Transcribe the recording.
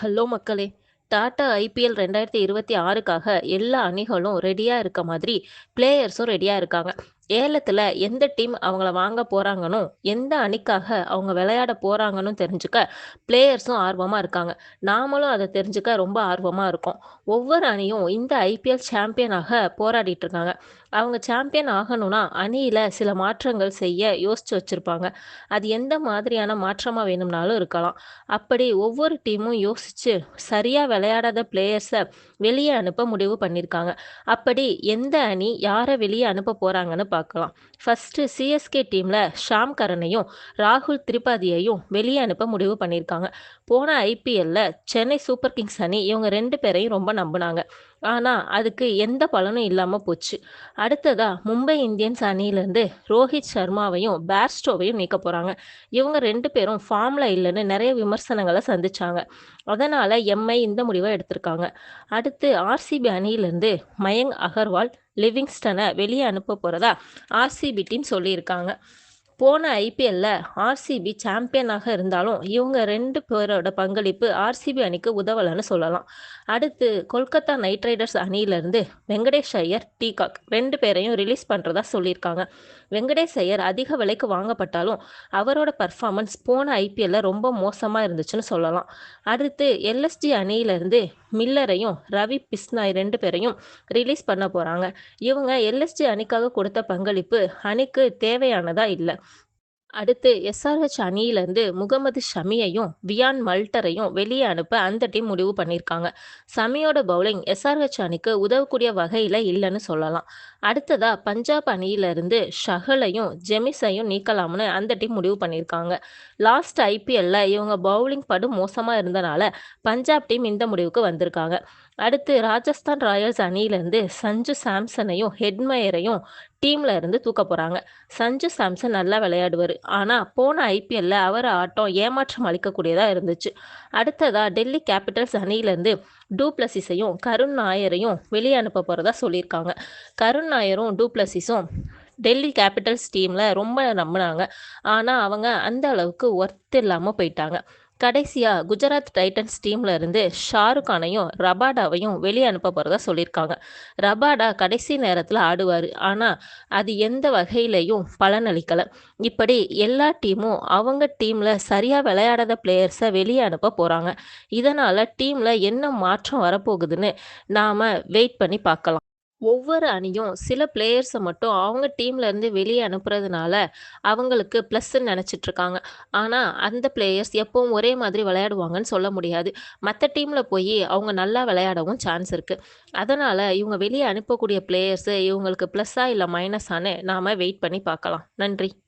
Hello மக்களே! Tata IPL 2026க்காக எல்லா அணிகளும் ரெடியாக இருக்க மாதிரி, பிளேயர்ஸும் ரெடியாக இருக்காங்க. ஏலத்தில் எந்த டீம் அவங்கள வாங்க போகிறாங்கன்னு எந்த அணிக்காக அவங்க விளையாட போகிறாங்கன்னு தெரிஞ்சுக்க பிளேயர்ஸும் ஆர்வமாக இருக்காங்க. நாமளும் அதை தெரிஞ்சுக்க ரொம்ப ஆர்வமாக இருக்கோம். ஒவ்வொரு அணியும் இந்த ஐபிஎல் சாம்பியனாக போராடிட்டு இருக்காங்க. அவங்க சாம்பியன் ஆகணும்னா, அணியில் சில மாற்றங்கள் செய்ய யோசிச்சு வச்சுருப்பாங்க அது எந்த மாதிரியான மாற்றமாக வேணும்னாலும் இருக்கலாம். அப்படி ஒவ்வொரு டீமும் யோசிச்சு, சரியாக விளையாடாத பிளேயர்ஸை வெளியே அனுப்ப முடிவு பண்ணியிருக்காங்க. அப்படி எந்த அணி யாரை வெளியே அனுப்ப போகிறாங்கன்னு பார்க்கலாம். ஃபர்ஸ்ட்டு சிஎஸ்கே டீமில் ஷாம் கரனையும், ராகுல் திரிபாதியையும் வெளியே அனுப்ப முடிவு பண்ணியிருக்காங்க. போன ஐபிஎல்ல சென்னை சூப்பர் கிங்ஸ் அணி இவங்க ரெண்டு பேரையும் ரொம்ப நம்புனாங்க. ஆனால் அதுக்கு எந்த பலனும் இல்லாமல் போச்சு. அடுத்ததா மும்பை இந்தியன்ஸ் அணியிலேருந்து ரோஹித் சர்மாவையும், பேர்ஸ்டோவையும் நீக்க போகிறாங்க இவங்க ரெண்டு பேரும் ஃபார்மில் இல்லைன்னு நிறைய விமர்சனங்களை சந்திச்சாங்க. அதனால் எம்ஐ இந்த முடிவை எடுத்திருக்காங்க. அடுத்து ஆர்சிபி அணியிலேருந்து மயங்க் அகர்வால், லிவிங்ஸ்டனை வெளியே அனுப்ப போகிறதா ஆர்சிபி டீம் சொல்லியிருக்காங்க. போன ஐபிஎல்ல ஆர்சிபி சாம்பியனாக இருந்தாலும், இவங்க ரெண்டு பேரோட பங்களிப்பு ஆர்சிபி அணிக்கு உதவலன்னு சொல்லலாம். அடுத்து கொல்கத்தா நைட் ரைடர்ஸ் அணியிலிருந்து வெங்கடேஷ் ஐயர், டீகாக் ரெண்டு பேரையும் ரிலீஸ் பண்ணுறதா சொல்லியிருக்காங்க. வெங்கடேஷ் ஐயர் அதிக விலைக்கு வாங்கப்பட்டாலும், அவரோட பர்ஃபார்மன்ஸ் போன ஐபிஎல்ல ரொம்ப மோசமாக இருந்துச்சுன்னு சொல்லலாம். அடுத்து எல்எஸ்டி அணியிலிருந்து மில்லரையும், ரவி பிஸ்னாய் ரெண்டு பேரையும் ரிலீஸ் பண்ண போகிறாங்க இவங்க எல்எஸ்டி அணிக்காக கொடுத்த பங்களிப்பு அணிக்கு தேவையானதா இல்லை அடுத்து எஸ்ஆர்ஹெச் அணியிலேருந்து முகமது ஷமியையும், வியான் மல்டரையும் வெளியே அனுப்ப அந்த டீம் முடிவு பண்ணியிருக்காங்க. ஷமியோட பவுலிங் எஸ்ஆர்ஹெச் அணிக்கு உதவக்கூடிய வகையில் இல்லைன்னு சொல்லலாம். அடுத்ததாக பஞ்சாப் அணியிலிருந்து ஷஹலையும், ஜெமிஸையும் நீக்கலாம்னு அந்த டீம் முடிவு பண்ணியிருக்காங்க. லாஸ்ட் ஐபிஎல்ல இவங்க பவுலிங் படு மோசமாக இருந்தனால, பஞ்சாப் டீம் இந்த முடிவுக்கு வந்திருக்காங்க. அடுத்து ராஜஸ்தான் ராயல்ஸ் அணியிலேருந்து சஞ்சு சாம்சனையும், ஹெட்மயரையும் டீமில் இருந்து தூக்க போகிறாங்க சஞ்சு சாம்சன் நல்லா விளையாடுவார் ஆனால் போன ஐபிஎல்ல அவர் ஆட்டம் ஏமாற்றம் அளிக்கக்கூடியதாக இருந்துச்சு. அடுத்ததாக டெல்லி கேபிட்டல்ஸ் அணியிலேருந்து டூப்ளசிஸையும் கருண் நாயரையும் வெளியே அனுப்ப போகிறதா சொல்லியிருக்காங்க. கருண் நாயரும், டூப்ளசிஸும் டெல்லி கேபிட்டல்ஸ் டீமில் ரொம்ப நம்பினாங்க ஆனால் அவங்க அந்த அளவுக்கு ஒர்த் இல்லாமல் போயிட்டாங்க. கடைசியாக குஜராத் டைட்டன்ஸ் டீம்ல இருந்து ஷாருக்கானையும் ரபாடாவையும் வெளியே அனுப்ப போறதா சொல்லியிருக்காங்க. ரபாடா கடைசி நேரத்தில் ஆடுவார் ஆனால் அது எந்த வகையிலையும் பலனளிக்கல. இப்படி எல்லா டீமும் அவங்க டீம்ல சரியா விளையாடாத பிளேயர்ஸை வெளியே அனுப்ப போறாங்க. இதனால டீம்ல என்ன மாற்றம் வரப்போகுதுன்னு நாம வெயிட் பண்ணி பார்க்கலாம். ஒவ்வொரு அணியும் சில பிளேயர்ஸை மட்டும் அவங்க டீம்லேருந்து வெளியே அனுப்புறதுனால, அவங்களுக்கு ப்ளஸ்ன்னு நினச்சிட்ருக்காங்க ஆனால் அந்த பிளேயர்ஸ் எப்பவும் ஒரே மாதிரி விளையாடுவாங்கன்னு சொல்ல முடியாது. மற்ற டீமில் போய் அவங்க நல்லா விளையாடவும் சான்ஸ் இருக்குது அதனால் இவங்க வெளியே அனுப்பக்கூடிய பிளேயர்ஸு இவங்களுக்கு ப்ளஸ்ஸாக இல்லை மைனஸான்னு நாம வெயிட் பண்ணி பார்க்கலாம். நன்றி.